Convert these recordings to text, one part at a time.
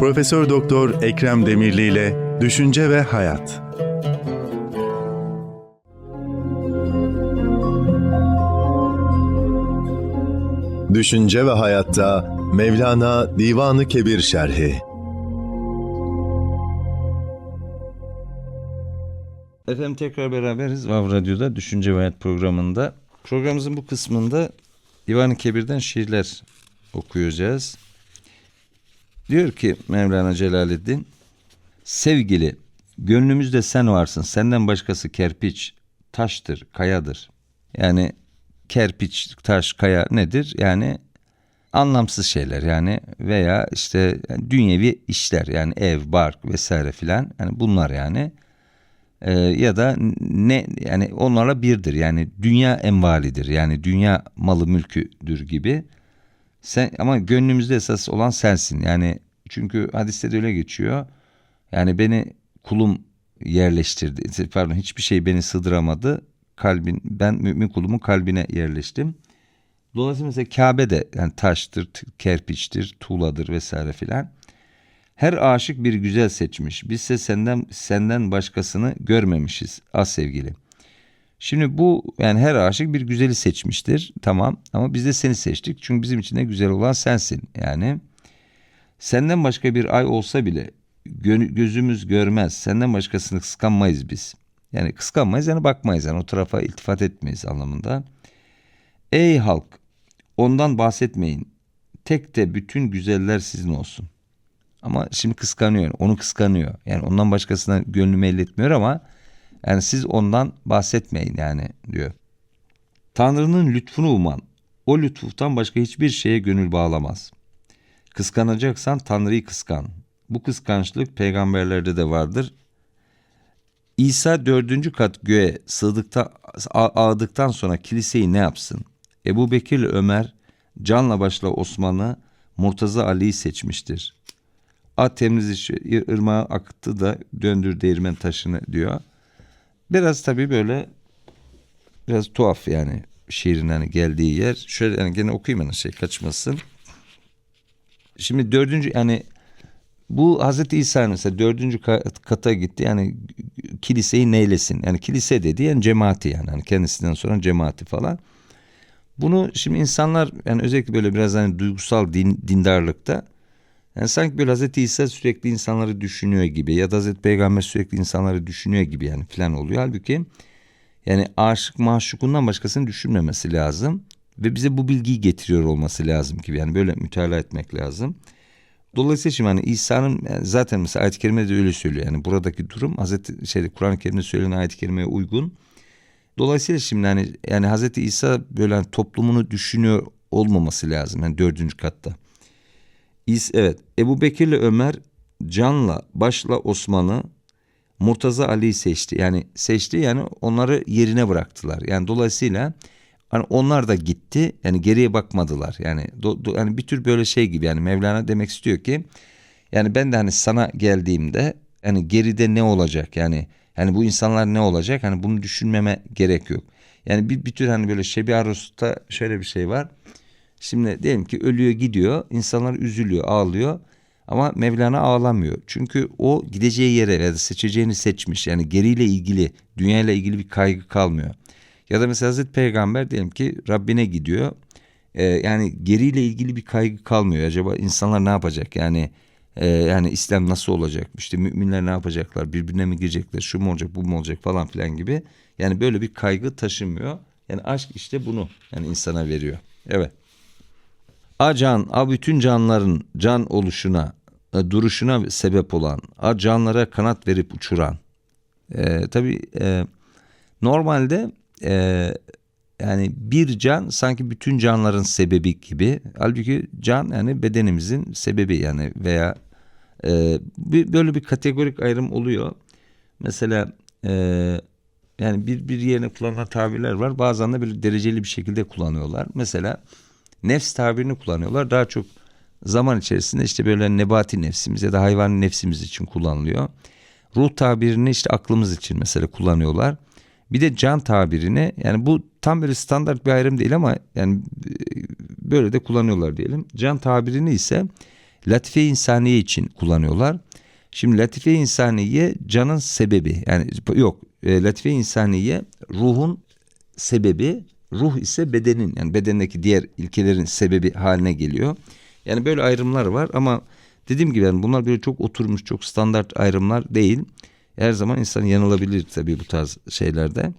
Profesör Doktor Ekrem Demirli ile Düşünce ve Hayat. Düşünce ve Hayatta Mevlana Divanı Kebir Şerhi Efendim tekrar beraberiz Vav Radyo'da Düşünce ve Hayat programında. Programımızın bu kısmında Divan-ı Kebir'den şiirler okuyacağız. Diyor ki Mevlana Celaleddin, Sevgili, gönlümüzde sen varsın, senden başkası kerpiç, taştır, kayadır. Yani kerpiç, taş, kaya nedir? Yani anlamsız şeyler yani veya işte dünyevi işler yani ev, bark vesaire filan yani bunlar yani. Ee, ya da ne yani onlarla birdir yani dünya envalidir yani dünya malı mülküdür gibi. Sen ama gönlümüzde esas olan sensin yani çünkü hadiste de öyle geçiyor. Yani beni kulum yerleştirdi. Pardon hiçbir şey beni sığdıramadı. Kalbin ben mümin kulumun kalbine yerleştim. Dolayısıyla mesela Kabe de yani taştır, kerpiçtir, tuğladır vesaire filan. Her aşık bir güzel seçmiş. Bizse senden senden başkasını görmemişiz az sevgili. Şimdi bu yani her aşık bir güzeli seçmiştir. Tamam ama biz de seni seçtik. Çünkü bizim için de güzel olan sensin. Yani senden başka bir ay olsa bile gözümüz görmez. Senden başkasını kıskanmayız biz. Yani kıskanmayız yani bakmayız yani o tarafa iltifat etmeyiz anlamında. Ey halk ondan bahsetmeyin. Tek de bütün güzeller sizin olsun. Ama şimdi kıskanıyor. Onu kıskanıyor. Yani ondan başkasına gönlümü elletmiyor ama yani siz ondan bahsetmeyin yani diyor. Tanrı'nın lütfunu uman. O lütuftan başka hiçbir şeye gönül bağlamaz. Kıskanacaksan Tanrı'yı kıskan. Bu kıskançlık peygamberlerde de vardır. İsa dördüncü kat göğe sığdıkta, ağdıktan sonra kiliseyi ne yapsın? Ebu Bekir Ömer, canla başla Osman'ı, Murtaza Ali'yi seçmiştir. A temiz işi ırmağı akıttı da döndür değirmen taşını diyor. Biraz tabii böyle biraz tuhaf yani şiirin hani geldiği yer. Şöyle yani gene okuyayım hani şey kaçmasın. Şimdi dördüncü yani bu Hazreti İsa mesela dördüncü kata gitti yani kiliseyi neylesin yani kilise dedi yani cemaati yani, yani kendisinden sonra cemaati falan. Bunu şimdi insanlar yani özellikle böyle biraz hani duygusal din, dindarlıkta yani sanki böyle Hazreti İsa sürekli insanları düşünüyor gibi ya da Hazreti Peygamber sürekli insanları düşünüyor gibi yani filan oluyor. Halbuki yani aşık maşukundan başkasını düşünmemesi lazım ve bize bu bilgiyi getiriyor olması lazım gibi yani böyle mütalaa etmek lazım. Dolayısıyla şimdi hani İsa'nın zaten mesela ayet-i kerimede de öyle söylüyor. Yani buradaki durum Hazreti şeyde Kur'an-ı Kerim'de söylenen ayet-i kerimeye uygun. Dolayısıyla şimdi hani yani Hazreti İsa böyle hani toplumunu düşünüyor olmaması lazım yani dördüncü katta. İs, evet Ebu Bekir'le Ömer canla başla Osman'ı Murtaza Ali'yi seçti. Yani seçti yani onları yerine bıraktılar. Yani dolayısıyla hani onlar da gitti. Yani geriye bakmadılar. Yani do, do, yani bir tür böyle şey gibi yani Mevlana demek istiyor ki yani ben de hani sana geldiğimde hani geride ne olacak? Yani yani bu insanlar ne olacak? Hani bunu düşünmeme gerek yok. Yani bir, bir tür hani böyle Şebi Arus'ta şöyle bir şey var. Şimdi diyelim ki ölüyor gidiyor. insanlar üzülüyor, ağlıyor. Ama Mevlana ağlamıyor. Çünkü o gideceği yere ya da seçeceğini seçmiş. Yani geriyle ilgili, dünyayla ilgili bir kaygı kalmıyor. Ya da mesela Hazreti Peygamber diyelim ki Rabbine gidiyor. Ee, yani geriyle ilgili bir kaygı kalmıyor. Acaba insanlar ne yapacak? Yani e, yani İslam nasıl olacak? İşte müminler ne yapacaklar? Birbirine mi girecekler? Şu mu olacak, bu mu olacak falan filan gibi. Yani böyle bir kaygı taşımıyor. Yani aşk işte bunu yani insana veriyor. Evet. A can, a bütün canların can oluşuna, e, duruşuna sebep olan, a canlara kanat verip uçuran. E, tabii e, normalde e, yani bir can sanki bütün canların sebebi gibi. Halbuki can yani bedenimizin sebebi yani veya e, bir, böyle bir kategorik ayrım oluyor. Mesela e, yani bir, bir yerine kullanılan tabirler var. Bazen de bir dereceli bir şekilde kullanıyorlar. Mesela nefs tabirini kullanıyorlar. Daha çok zaman içerisinde işte böyle nebati nefsimiz ya da hayvan nefsimiz için kullanılıyor. Ruh tabirini işte aklımız için mesela kullanıyorlar. Bir de can tabirini yani bu tam bir standart bir ayrım değil ama yani e, böyle de kullanıyorlar diyelim. Can tabirini ise latife insaniye için kullanıyorlar. Şimdi latife insaniye canın sebebi yani yok e, latife insaniye ruhun sebebi ruh ise bedenin yani bedendeki diğer ilkelerin sebebi haline geliyor. Yani böyle ayrımlar var ama dediğim gibi yani bunlar böyle çok oturmuş çok standart ayrımlar değil. Her zaman insan yanılabilir tabii bu tarz şeylerde.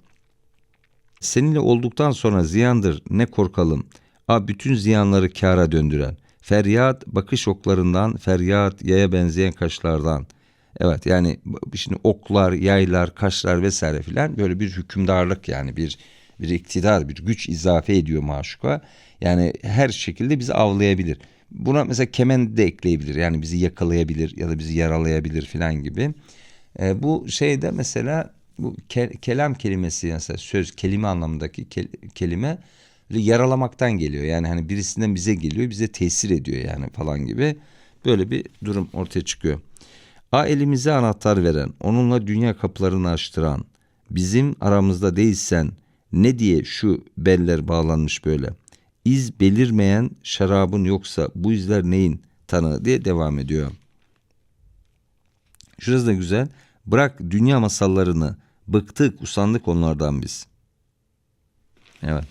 Seninle olduktan sonra ziyandır ne korkalım. A bütün ziyanları kâra döndüren. Feryat bakış oklarından, feryat yaya benzeyen kaşlardan. Evet yani şimdi oklar, yaylar, kaşlar vesaire filan böyle bir hükümdarlık yani bir bir iktidar, bir güç izafe ediyor maşuka. Yani her şekilde bizi avlayabilir. Buna mesela kemen de ekleyebilir. Yani bizi yakalayabilir ya da bizi yaralayabilir filan gibi. E, bu şeyde mesela bu ke, kelam kelimesi mesela söz kelime anlamındaki ke, kelime yaralamaktan geliyor. Yani hani birisinden bize geliyor, bize tesir ediyor yani falan gibi. Böyle bir durum ortaya çıkıyor. A elimize anahtar veren, onunla dünya kapılarını açtıran, bizim aramızda değilsen ne diye şu beller bağlanmış böyle. İz belirmeyen şarabın yoksa bu izler neyin tanığı diye devam ediyor. Şurası da güzel. Bırak dünya masallarını. Bıktık, usandık onlardan biz. Evet.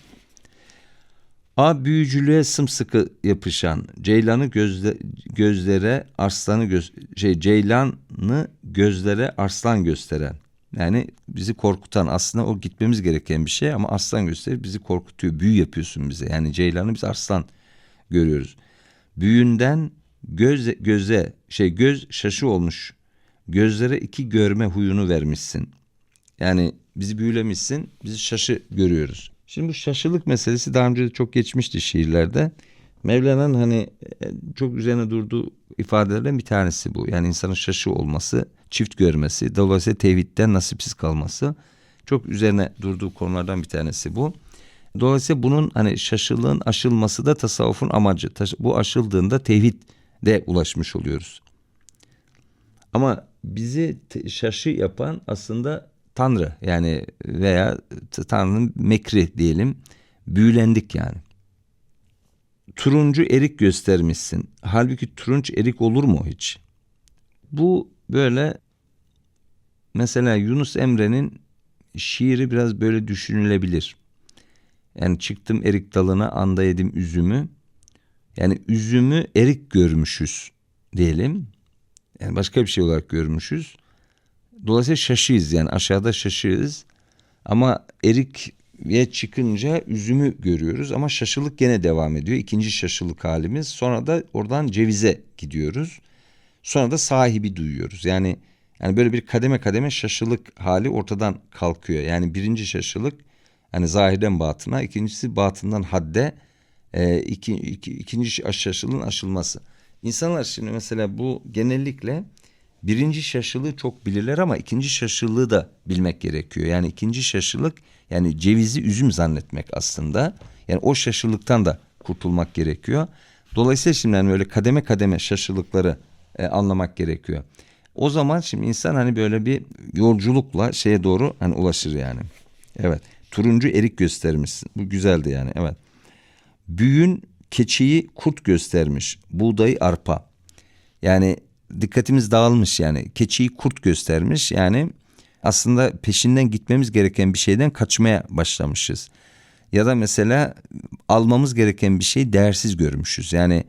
A büyücülüğe sımsıkı yapışan, ceylanı gözle, gözlere arslanı göz, şey ceylanı gözlere arslan gösteren. Yani bizi korkutan aslında o gitmemiz gereken bir şey ama arslan gösterip bizi korkutuyor. Büyü yapıyorsun bize. Yani ceylanı biz arslan görüyoruz. Büyünden göz göze şey göz şaşı olmuş. Gözlere iki görme huyunu vermişsin. Yani bizi büyülemişsin. Bizi şaşı görüyoruz. Şimdi bu şaşılık meselesi daha önce de çok geçmişti şiirlerde. Mevlana'nın hani çok üzerine durduğu ifadelerden bir tanesi bu. Yani insanın şaşı olması, çift görmesi, dolayısıyla tevhidden nasipsiz kalması. Çok üzerine durduğu konulardan bir tanesi bu. Dolayısıyla bunun hani şaşılığın aşılması da tasavvufun amacı. Bu aşıldığında tevhide ulaşmış oluyoruz. Ama bizi şaşı yapan aslında Tanrı yani veya Tanrı'nın mekri diyelim. Büyülendik yani. Turuncu erik göstermişsin. Halbuki turunç erik olur mu hiç? Bu böyle mesela Yunus Emre'nin şiiri biraz böyle düşünülebilir. Yani çıktım erik dalına anda yedim üzümü. Yani üzümü erik görmüşüz diyelim. Yani başka bir şey olarak görmüşüz. Dolayısıyla şaşıyız yani aşağıda şaşıyız. Ama erik'e çıkınca üzümü görüyoruz ama şaşılık gene devam ediyor. İkinci şaşılık halimiz. Sonra da oradan cevize gidiyoruz. Sonra da sahibi duyuyoruz. Yani yani böyle bir kademe kademe şaşılık hali ortadan kalkıyor. Yani birinci şaşılık yani zahirden batına, ikincisi batından hadde, e, iki, iki, ikinci şaşılığın aşılması. İnsanlar şimdi mesela bu genellikle birinci şaşılığı çok bilirler ama ikinci şaşılığı da bilmek gerekiyor. Yani ikinci şaşılık yani cevizi üzüm zannetmek aslında. Yani o şaşılıktan da kurtulmak gerekiyor. Dolayısıyla şimdi yani böyle kademe kademe şaşılıkları e, anlamak gerekiyor. O zaman şimdi insan hani böyle bir yolculukla şeye doğru hani ulaşır yani. Evet. Turuncu erik göstermişsin. Bu güzeldi yani. Evet. Büyün keçiyi kurt göstermiş. Buğdayı arpa. Yani dikkatimiz dağılmış yani. Keçiyi kurt göstermiş. Yani aslında peşinden gitmemiz gereken bir şeyden kaçmaya başlamışız. Ya da mesela almamız gereken bir şeyi değersiz görmüşüz. Yani,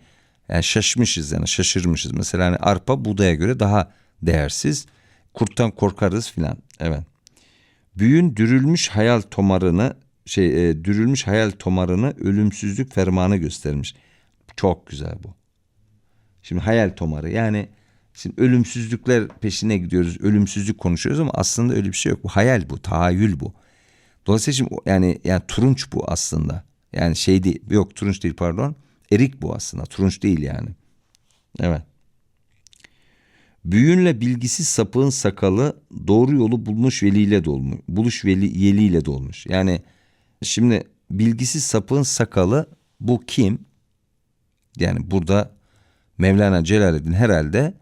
yani şaşmışız yani şaşırmışız. Mesela hani arpa buğdaya göre daha değersiz. Kurttan korkarız filan. Evet. Büyün dürülmüş hayal tomarını şey e, dürülmüş hayal tomarını ölümsüzlük fermanı göstermiş. Çok güzel bu. Şimdi hayal tomarı yani şimdi ölümsüzlükler peşine gidiyoruz. Ölümsüzlük konuşuyoruz ama aslında öyle bir şey yok. Bu hayal bu, tahayyül bu. Dolayısıyla şimdi yani yani turunç bu aslında. Yani şey değil. Yok turunç değil pardon. Erik bu aslında. Turunç değil yani. Evet. Büyünle bilgisiz sapığın sakalı doğru yolu bulmuş veliyle dolmuş. Buluş veli yeliyle dolmuş. Yani şimdi bilgisiz sapığın sakalı bu kim? Yani burada Mevlana Celaleddin herhalde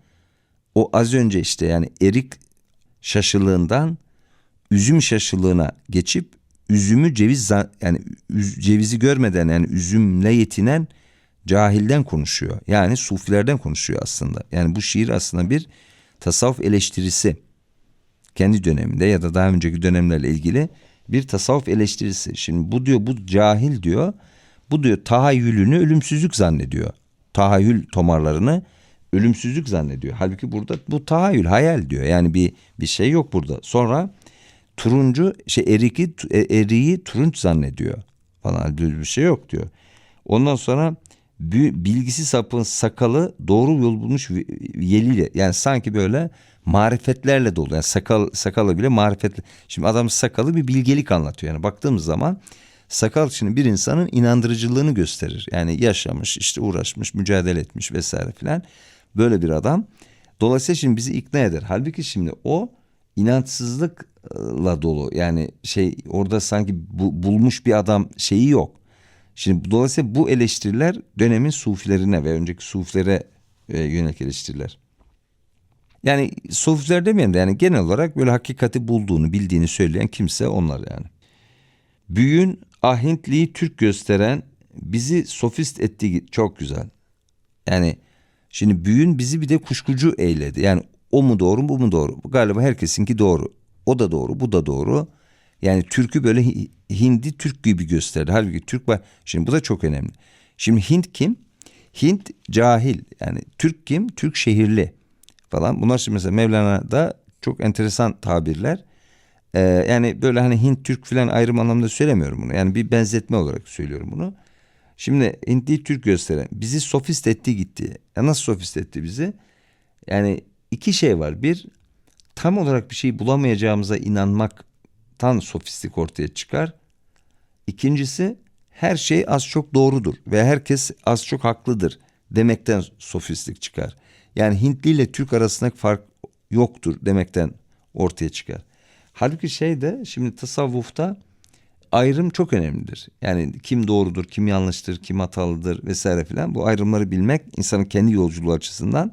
o az önce işte yani erik şaşılığından üzüm şaşılığına geçip üzümü ceviz yani cevizi görmeden yani üzümle yetinen cahilden konuşuyor. Yani sufilerden konuşuyor aslında. Yani bu şiir aslında bir tasavvuf eleştirisi. Kendi döneminde ya da daha önceki dönemlerle ilgili bir tasavvuf eleştirisi. Şimdi bu diyor bu cahil diyor. Bu diyor tahayyülünü ölümsüzlük zannediyor. Tahayyül tomarlarını ölümsüzlük zannediyor. Halbuki burada bu tahayyül, hayal diyor. Yani bir bir şey yok burada. Sonra turuncu şey eriki e, eriği turunç zannediyor falan bir şey yok diyor. Ondan sonra bilgisi sapın sakalı doğru yol bulmuş yeliyle yani sanki böyle marifetlerle dolu. Yani sakal sakalı bile marifetli. Şimdi adam sakalı bir bilgelik anlatıyor. Yani baktığımız zaman sakal şimdi bir insanın inandırıcılığını gösterir. Yani yaşamış, işte uğraşmış, mücadele etmiş vesaire filan. Böyle bir adam. Dolayısıyla şimdi bizi ikna eder. Halbuki şimdi o inançsızlıkla dolu. Yani şey orada sanki bu- bulmuş bir adam şeyi yok. Şimdi dolayısıyla bu eleştiriler dönemin sufilerine ve önceki sufilere e, yönelik eleştiriler. Yani sufiler demeyelim de yani genel olarak böyle hakikati bulduğunu, bildiğini söyleyen kimse onlar yani. Büyün ahintliği Türk gösteren bizi sofist ettiği çok güzel. Yani şimdi büyün bizi bir de kuşkucu eyledi. Yani o mu doğru bu mu doğru? Galiba herkesinki doğru. O da doğru bu da doğru. Yani Türk'ü böyle Hi- Hindi Türk gibi gösterdi. Halbuki Türk var. Şimdi bu da çok önemli. Şimdi Hint kim? Hint cahil. Yani Türk kim? Türk şehirli falan. Bunlar şimdi mesela Mevlana'da çok enteresan tabirler. Ee, yani böyle hani Hint Türk falan ayrım anlamda söylemiyorum bunu. Yani bir benzetme olarak söylüyorum bunu. Şimdi Hintli Türk gösteren bizi sofist etti gitti. Ya nasıl sofist etti bizi? Yani iki şey var. Bir tam olarak bir şey bulamayacağımıza inanmaktan sofistik ortaya çıkar. İkincisi her şey az çok doğrudur ve herkes az çok haklıdır demekten sofistik çıkar. Yani Hintli ile Türk arasındaki fark yoktur demekten ortaya çıkar. Halbuki şey de şimdi tasavvufta ayrım çok önemlidir. Yani kim doğrudur, kim yanlıştır, kim hatalıdır vesaire filan bu ayrımları bilmek insanın kendi yolculuğu açısından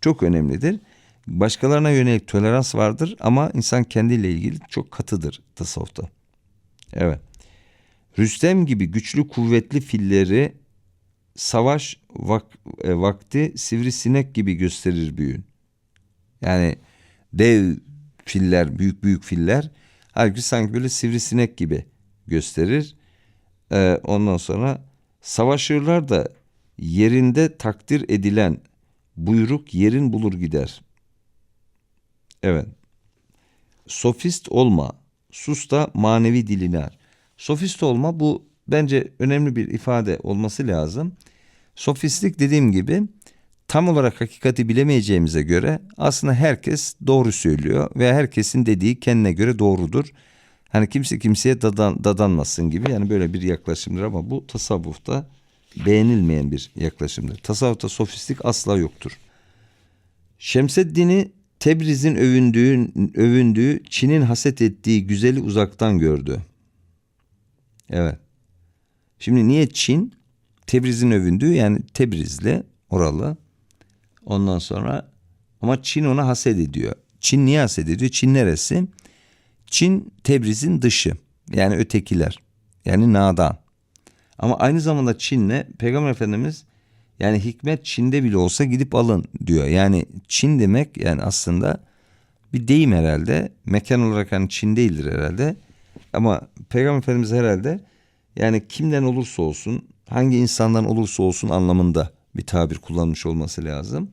çok önemlidir. Başkalarına yönelik tolerans vardır ama insan kendiyle ilgili çok katıdır tasavvufta. Evet. Rüstem gibi güçlü kuvvetli filleri savaş vak- e, vakti sivrisinek gibi gösterir büyün. Yani dev filler, büyük büyük filler halbuki sanki böyle sivrisinek gibi gösterir. Ee, ondan sonra savaşırlar da yerinde takdir edilen buyruk yerin bulur gider. Evet. Sofist olma. Sus da manevi dilini. Sofist olma bu bence önemli bir ifade olması lazım. Sofistlik dediğim gibi tam olarak hakikati bilemeyeceğimize göre aslında herkes doğru söylüyor ve herkesin dediği kendine göre doğrudur. Hani kimse kimseye dadan, dadanmasın gibi yani böyle bir yaklaşımdır ama bu tasavvufta beğenilmeyen bir yaklaşımdır. Tasavvufta sofistik asla yoktur. Şemseddin'i Tebriz'in övündüğü, övündüğü, Çin'in haset ettiği güzeli uzaktan gördü. Evet. Şimdi niye Çin? Tebriz'in övündüğü yani Tebrizli, oralı. Ondan sonra ama Çin ona haset ediyor. Çin niye haset ediyor? Çin neresi? Çin Tebriz'in dışı. Yani ötekiler. Yani nadan. Ama aynı zamanda Çin'le Peygamber Efendimiz yani hikmet Çin'de bile olsa gidip alın diyor. Yani Çin demek yani aslında bir deyim herhalde. Mekan olarak hani Çin değildir herhalde. Ama Peygamber Efendimiz herhalde yani kimden olursa olsun, hangi insandan olursa olsun anlamında bir tabir kullanmış olması lazım.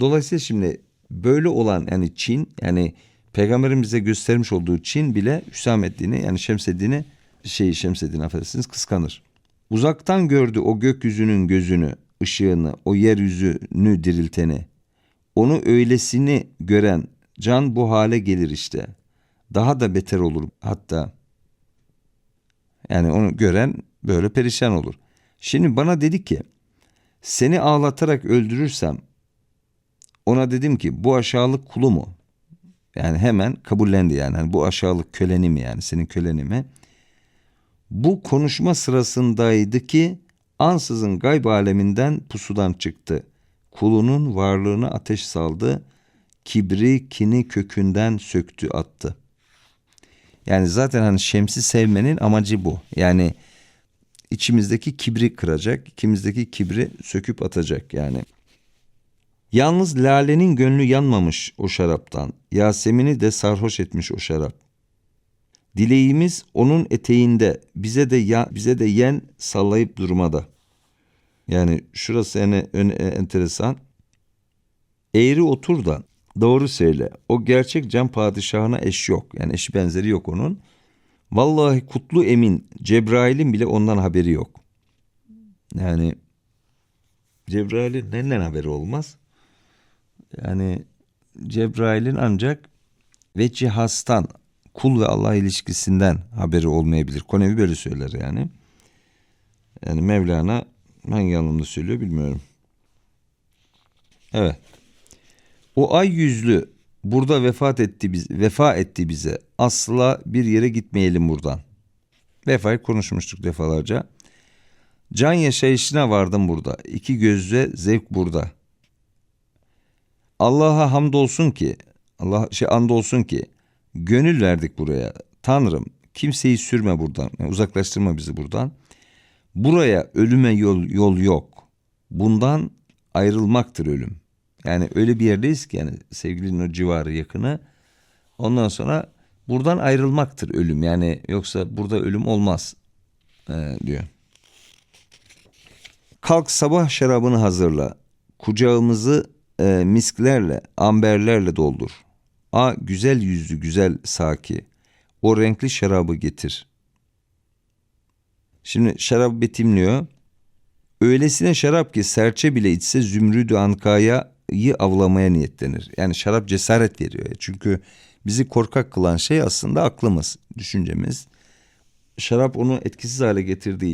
Dolayısıyla şimdi böyle olan yani Çin yani Peygamberin bize göstermiş olduğu Çin bile Hüsamettin'i yani Şemseddin'i şey Şemseddin affedersiniz kıskanır. Uzaktan gördü o gökyüzünün gözünü, ışığını, o yeryüzünü dirilteni. Onu öylesini gören can bu hale gelir işte. Daha da beter olur hatta. Yani onu gören böyle perişan olur. Şimdi bana dedi ki seni ağlatarak öldürürsem ona dedim ki bu aşağılık kulu mu? Yani hemen kabullendi yani. Hani bu aşağılık köleni mi yani senin köleni mi? Bu konuşma sırasındaydı ki ansızın gayb aleminden pusudan çıktı. Kulunun varlığını ateş saldı. Kibri kini kökünden söktü attı. Yani zaten hani Şems'i sevmenin amacı bu. Yani içimizdeki kibri kıracak, içimizdeki kibri söküp atacak yani. Yalnız lalenin gönlü yanmamış o şaraptan. Yasemin'i de sarhoş etmiş o şarap. Dileğimiz onun eteğinde. Bize de ya, bize de yen sallayıp durmada. Yani şurası yani ön- e, enteresan. Eğri otur da doğru söyle. O gerçek can padişahına eş yok. Yani eşi benzeri yok onun. Vallahi kutlu emin Cebrail'in bile ondan haberi yok. Yani Cebrail'in neden haberi olmaz? Yani Cebrail'in ancak ve cihaztan kul ve Allah ilişkisinden haberi olmayabilir. Konevi böyle söyler yani. Yani Mevlana hangi anlamda söylüyor bilmiyorum. Evet. O ay yüzlü burada vefat etti biz vefa etti bize. Asla bir yere gitmeyelim buradan. Vefayı konuşmuştuk defalarca. Can yaşayışına vardım burada. İki gözle zevk burada. Allah'a hamdolsun ki Allah şey andolsun ki gönül verdik buraya. Tanrım kimseyi sürme buradan. yani uzaklaştırma bizi buradan. Buraya ölüme yol yol yok. Bundan ayrılmaktır ölüm. Yani öyle bir yerdeyiz ki yani sevgilinin o civarı yakını. Ondan sonra buradan ayrılmaktır ölüm. Yani yoksa burada ölüm olmaz ee, diyor. Kalk sabah şarabını hazırla. Kucağımızı e, misklerle, amberlerle doldur. A güzel yüzlü güzel Saki. O renkli şarabı getir. Şimdi şarabı betimliyor. Öylesine şarap ki serçe bile içse zümrüdü ankaya'yı avlamaya niyetlenir. Yani şarap cesaret veriyor. Çünkü bizi korkak kılan şey aslında aklımız, düşüncemiz. Şarap onu etkisiz hale getirdiği